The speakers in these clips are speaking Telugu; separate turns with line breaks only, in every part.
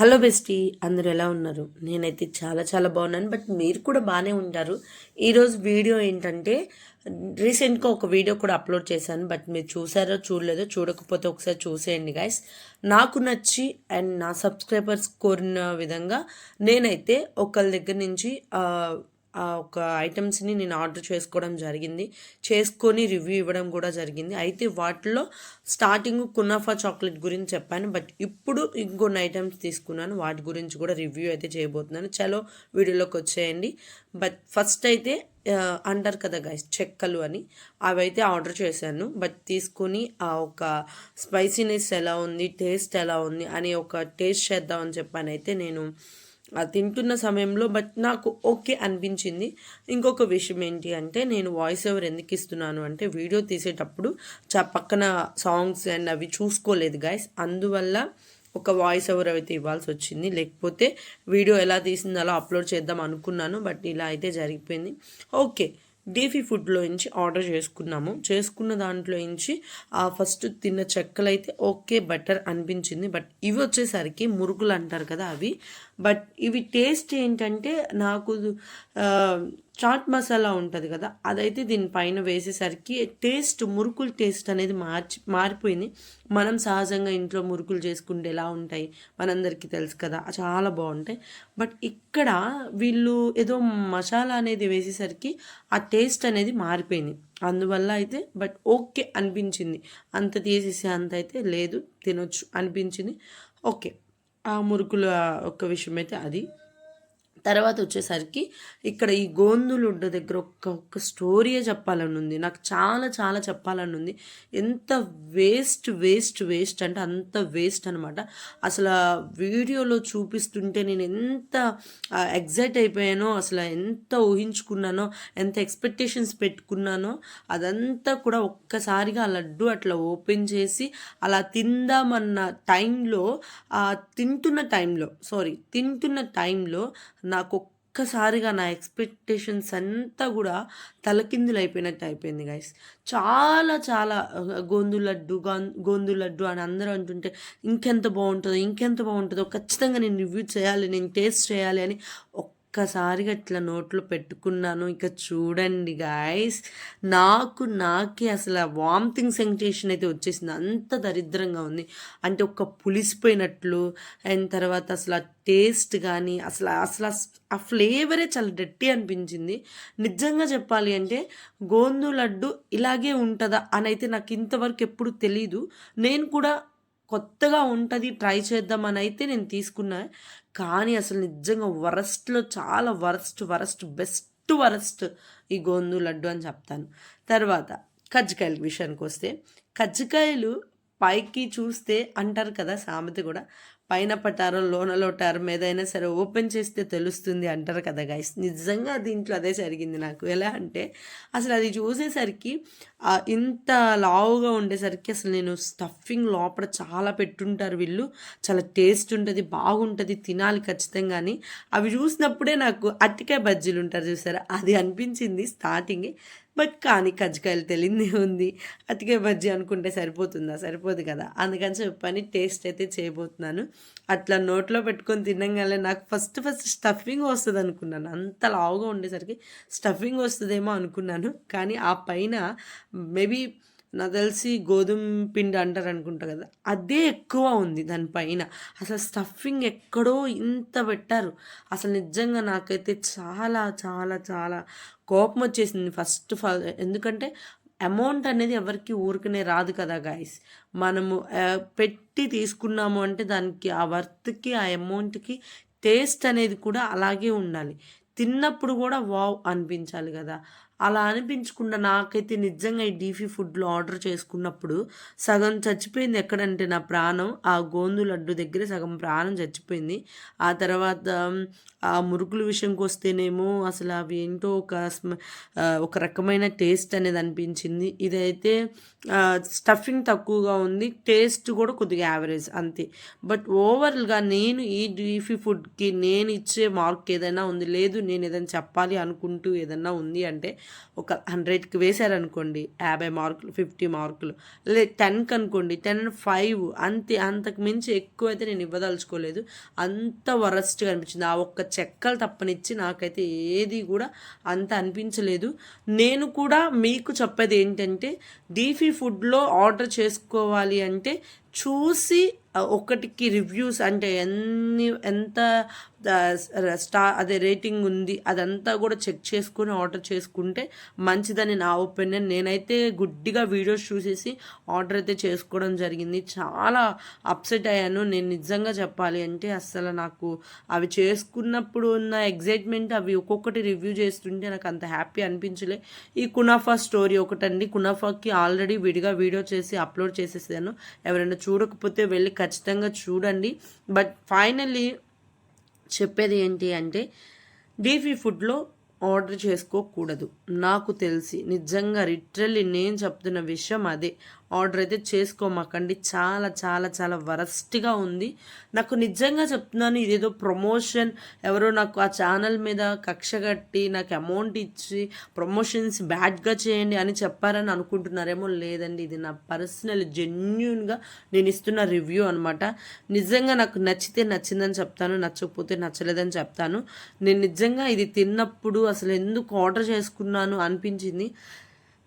హలో బెస్టీ అందరూ ఎలా ఉన్నారు? నేనైతే చాలా చాలా బాగున్నాను బట్ మీరు కూడా బాగానే ఉంటారు. ఈరోజు వీడియో ఏంటంటే రీసెంట్గా ఒక వీడియో కూడా అప్లోడ్ చేశాను బట్ మీరు చూసారో చూడలేదో చూడకపోతే ఒకసారి చూసేయండి గైస్ నాకు నచ్చి అండ్ నా సబ్స్క్రైబర్స్ కోరిన విధంగా నేనైతే ఒకళ్ళ దగ్గర నుంచి ఆ, ఒక ఐటమ్స్ని నేను ఆర్డర్ చేసుకోవడం జరిగింది. చేసుకొని రివ్యూ ఇవ్వడం కూడా జరిగింది. అయితే వాటిలో స్టార్టింగ్ కునాఫా చాక్లెట్ గురించి చెప్పాను. బట్ ఇప్పుడు ఇంకొన్ని ఐటమ్స్ తీసుకున్నాను. వాటి గురించి కూడా రివ్యూ అయితే చేయబోతున్నాను. చలో వీడియోలోకి వచ్చేయండి. బట్ ఫస్ట్ అయితే అంటారు కదా గైస్ చెక్కలు అని. అవైతే ఆర్డర్ చేశాను. బట్ తీసుకొని ఆ ఒక స్పైసీనెస్ ఎలా ఉంది టేస్ట్ ఎలా ఉంది అని ఒక టేస్ట్ చేద్దామని చెప్పాను అయితే నేను తింటున్న సమయంలో బట్ నాకు ఓకే అనిపించింది. ఇంకొక విషయం ఏంటి అంటే నేను వాయిస్ ఓవర్ ఎందుకు ఇస్తున్నాను అంటే వీడియో తీసేటప్పుడు చా పక్కన సాంగ్స్ అండ్ అవి చూసుకోలేదు గాయస్ అందువల్ల ఒక వాయిస్ ఓవర్ అయితే ఇవ్వాల్సి వచ్చింది. లేకపోతే వీడియో ఎలా తీసిందో అలా అప్లోడ్ చేద్దాం అనుకున్నాను బట్ ఇలా అయితే జరిగిపోయింది. ఓకే డీఫీ ఫుడ్లో నుంచి ఆర్డర్ చేసుకున్నాము. చేసుకున్న దాంట్లో నుంచి ఆ ఫస్ట్ తిన్న చెక్కలు అయితే ఓకే బెటర్ అనిపించింది. బట్ ఇవి వచ్చేసరికి మురుగులు అంటారు కదా అవి. బట్ ఇవి టేస్ట్ ఏంటంటే నాకు చాట్ మసాలా ఉంటుంది కదా అదైతే దీనిపైన వేసేసరికి టేస్ట్ మురుకులు టేస్ట్ అనేది మార్చి మారిపోయింది. మనం సహజంగా ఇంట్లో మురుకులు చేసుకుంటే ఎలా ఉంటాయి. మనందరికీ తెలుసు కదా చాలా బాగుంటాయి. బట్ ఇక్కడ వీళ్ళు ఏదో మసాలా అనేది వేసేసరికి ఆ టేస్ట్ అనేది మారిపోయింది. అందువల్ల అయితే బట్ ఓకే అనిపించింది. అంత తీసేసే అంత అయితే లేదు తినొచ్చు అనిపించింది. ఓకే ఆ మురుకుల ఒక విషయం అయితే అది. తర్వాత వచ్చేసరికి ఇక్కడ ఈ గోందులుడ్డ దగ్గర ఒక్క ఒక్క స్టోరీయే చెప్పాలని ఉంది నాకు చాలా చాలా చెప్పాలని ఉంది ఎంత వేస్ట్ వేస్ట్ వేస్ట్ అంటే అంత వేస్ట్ అనమాట అసలు వీడియోలో చూపిస్తుంటే నేను ఎంత ఎగ్జైట్ అయిపోయానో అసలు ఎంత ఊహించుకున్నానో ఎంత ఎక్స్పెక్టేషన్స్ పెట్టుకున్నానో అదంతా కూడా ఒక్కసారిగా ఆ లడ్డు అట్లా ఓపెన్ చేసి అలా తిందామన్న టైంలో ఆ తింటున్న టైంలో సారీ తింటున్న టైంలో నాకు ఒక్కసారిగా నా ఎక్స్పెక్టేషన్స్ అంతా కూడా తలకిందులు అయిపోయినట్టు అయిపోయింది గైస్ చాలా చాలా ఆ, గోందు లడ్డు గోందు లడ్డు అని అందరూ అంటుంటే ఇంకెంత బాగుంటుందో ఇంకెంత బాగుంటుందో ఖచ్చితంగా నేను రివ్యూ చేయాలి నేను టేస్ట్ చేయాలి అని ఒక్కసారిగా ఇట్లా నోట్లో పెట్టుకున్నాను. ఇక చూడండి గాయస్ నాకు నాకే అసలు వామిటింగ్ సెన్సేషన్ అయితే వచ్చేసింది. అంత దరిద్రంగా ఉంది. అంటే ఒక పులిసిపోయినట్లు అండ్ తర్వాత అసలు ఆ టేస్ట్ కానీ అసలు అసలు ఆ ఫ్లేవరే చాలా డట్టి అనిపించింది. నిజంగా చెప్పాలి అంటే గోందు లడ్డు ఇలాగే ఉంటుందా? అని అయితే నాకు ఇంతవరకు ఎప్పుడు తెలీదు. నేను కూడా కొత్తగా ఉంటుంది ట్రై చేద్దామని అయితే నేను తీసుకున్నా. కానీ అసలు నిజంగా వరస్ట్లో చాలా వరస్ట్ వరస్ట్ బెస్ట్ వరస్ట్ ఈ గోందు లడ్డు అని చెప్తాను. తర్వాత కజ్జికాయల విషయానికి వస్తే కజ్జికాయలు పైకి చూస్తే అంటారు కదా సామెత కూడా పైన పటారం లోన లోటారం ఏదైనా సరే ఓపెన్ చేస్తే తెలుస్తుంది అంటారు కదా గైస్ నిజంగా దీంట్లో అదే జరిగింది నాకు. ఎలా అంటే అసలు అది చూసేసరికి ఇంత లావుగా ఉండేసరికి అసలు నేను స్టఫింగ్ లోపల చాలా పెట్టుంటారు వీళ్ళు. చాలా టేస్ట్ ఉంటుంది బాగుంటుంది తినాలి ఖచ్చితంగా అని. అవి చూసినప్పుడే నాకు అట్టికాయ బజ్జీలు ఉంటారు చూసారా? అది అనిపించింది స్టార్టింగ్ బట్ కానీ కజ్జికాయలు తెలిందే ఉంది. అతికే బజ్జీ అనుకుంటే సరిపోతుందా? సరిపోదు కదా. అందుకని చెప్పని టేస్ట్ అయితే చేయబోతున్నాను. అట్లా నోట్లో పెట్టుకొని తినగానే నాకు ఫస్ట్ ఫస్ట్ స్టఫింగ్ వస్తుంది అనుకున్నాను. అంత లావుగా ఉండేసరికి స్టఫింగ్ వస్తుందేమో అనుకున్నాను. కానీ ఆ పైన మేబీ నాకు తెలిసి గోధుమ పిండి అంటారు అనుకుంటా కదా అదే ఎక్కువ ఉంది దానిపైన అసలు స్టఫింగ్ ఎక్కడో ఇంత పెట్టారు. అసలు నిజంగా నాకైతే చాలా చాలా చాలా కోపం వచ్చేసింది ఫస్ట్ ఫ- ఎందుకంటే అమౌంట్ అనేది ఎవరికి ఊరికనే రాదు కదా గాయస్ మనము పెట్టి తీసుకున్నాము అంటే దానికి ఆ వర్త్కి ఆ అమౌంట్కి టేస్ట్ అనేది కూడా అలాగే ఉండాలి. తిన్నప్పుడు కూడా వావ్ అనిపించాలి కదా. అలా అనిపించకుండా నాకైతే నిజంగా ఈ డీఫీ ఫుడ్లో ఆర్డర్ చేసుకున్నప్పుడు సగం చచ్చిపోయింది. ఎక్కడంటే నా ప్రాణం. ఆ గోందు లడ్డు దగ్గర సగం ప్రాణం చచ్చిపోయింది. ఆ తర్వాత ఆ మురుకుల విషయంకి వస్తేనేమో అసలు అవి ఏంటో ఒక స్మ ఒక రకమైన టేస్ట్ అనేది అనిపించింది. ఇదైతే స్టఫింగ్ తక్కువగా ఉంది. టేస్ట్ కూడా కొద్దిగా యావరేజ్ అంతే. బట్ ఓవరాల్గా నేను ఈ డీఫీ ఫుడ్కి నేను ఇచ్చే మార్క్ ఏదైనా ఉంది. లేదు నేను ఏదైనా చెప్పాలి అనుకుంటూ ఏదైనా ఉంది అంటే ఒక హండ్రెడ్కి వేశారనుకోండి యాభై మార్కులు ఫిఫ్టీ మార్కులు లే టెన్కి అనుకోండి టెన్ ఫైవ్ అంతే అంతకు మించి ఎక్కువ అయితే నేను ఇవ్వదలుచుకోలేదు. అంత వరస్ట్గా అనిపించింది. ఆ ఒక్క చెక్కలు తప్పనిచ్చి నాకైతే ఏది కూడా అంత అనిపించలేదు. నేను కూడా మీకు చెప్పేది ఏంటంటే డీఫీ ఫుడ్లో ఆర్డర్ చేసుకోవాలి అంటే చూసి ఒకటికి రివ్యూస్ అంటే ఎన్ని ఎంత స్టా అదే రేటింగ్ ఉంది అదంతా కూడా చెక్ చేసుకుని ఆర్డర్ చేసుకుంటే మంచిదని నా ఒపీనియన్. నేనైతే గుడ్డిగా వీడియోస్ చూసేసి ఆర్డర్ అయితే చేసుకోవడం జరిగింది. చాలా అప్సెట్ అయ్యాను. నేను నిజంగా చెప్పాలి అంటే అస్సలు నాకు అవి చేసుకున్నప్పుడు ఉన్న ఎగ్జైట్మెంట్ అవి ఒక్కొక్కటి రివ్యూ చేస్తుంటే నాకు అంత హ్యాపీ అనిపించలే. ఈ కునాఫా స్టోరీ ఒకటండి. కునాఫాకి ఆల్రెడీ విడిగా వీడియో చేసి అప్లోడ్ చేసేసాను. ఎవరైనా చూడకపోతే వెళ్ళి ఖచ్చితంగా చూడండి. బట్ ఫైనల్లీ చెప్పేది ఏంటి అంటే డీఫీ ఫుడ్లో ఆర్డర్ చేసుకోకూడదు. నాకు తెలిసి నిజంగా లిటరల్లీ నేను చెప్తున్న విషయం అదే. ఆర్డర్ అయితే చేసుకోమాకండి. చాలా చాలా చాలా వరస్ట్గా ఉంది. నాకు నిజంగా చెప్తున్నాను ఇదేదో ప్రమోషన్. ఎవరో నాకు ఆ ఛానల్ మీద కక్ష కట్టి నాకు అమౌంట్ ఇచ్చి ప్రమోషన్స్ బ్యాడ్గా చేయండి అని చెప్పారని అనుకుంటున్నారేమో లేదండి. ఇది నా పర్సనల్ జెన్యున్గా నేను ఇస్తున్న రివ్యూ అనమాట నిజంగా నాకు నచ్చితే నచ్చిందని చెప్తాను నచ్చకపోతే నచ్చలేదని చెప్తాను. నేను నిజంగా ఇది తిన్నప్పుడు అసలు ఎందుకు ఆర్డర్ చేసుకున్నాను అనిపించింది.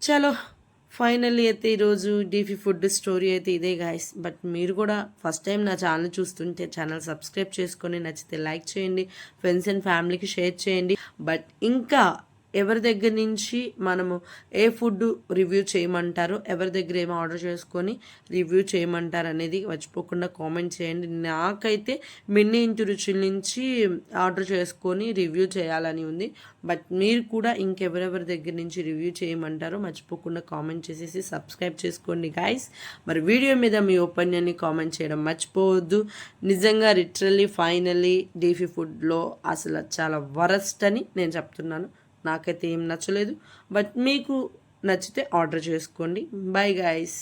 చలో ఫైనల్లీ అయితే ఈరోజు డీఫీ ఫుడ్ స్టోరీ అయితే ఇదే గాయస్ బట్ మీరు కూడా ఫస్ట్ టైం నా ఛానల్ చూస్తుంటే ఛానల్ సబ్స్క్రైబ్ చేసుకొని నచ్చితే లైక్ చేయండి ఫ్రెండ్స్ అండ్ ఫ్యామిలీకి షేర్ చేయండి. బట్ ఇంకా ఎవరి దగ్గర నుంచి మనము ఏ ఫుడ్ రివ్యూ చేయమంటారో ఎవరి దగ్గర ఏమి ఆర్డర్ చేసుకొని రివ్యూ చేయమంటారు అనేది మర్చిపోకుండా కామెంట్ చేయండి. నాకైతే మిన్ని ఇంటి రుచుల నుంచి ఆర్డర్ చేసుకొని రివ్యూ చేయాలని ఉంది. బట్ మీరు కూడా ఇంకెవరెవరి దగ్గర నుంచి రివ్యూ చేయమంటారో మర్చిపోకుండా కామెంట్ చేసేసి సబ్స్క్రైబ్ చేసుకోండి గాయస్. మరి వీడియో మీద మీ ఒపీనియన్ని కామెంట్ చేయడం మర్చిపోవద్దు. నిజంగా లిటరల్లీ ఫైనల్లీ డీఫీ ఫుడ్లో అసలు చాలా వరస్ట్ అని నేను చెప్తున్నాను. నాకైతే ఏం నచ్చలేదు. బట్ మీకు నచ్చితే ఆర్డర్ చేసుకోండి. Bye guys.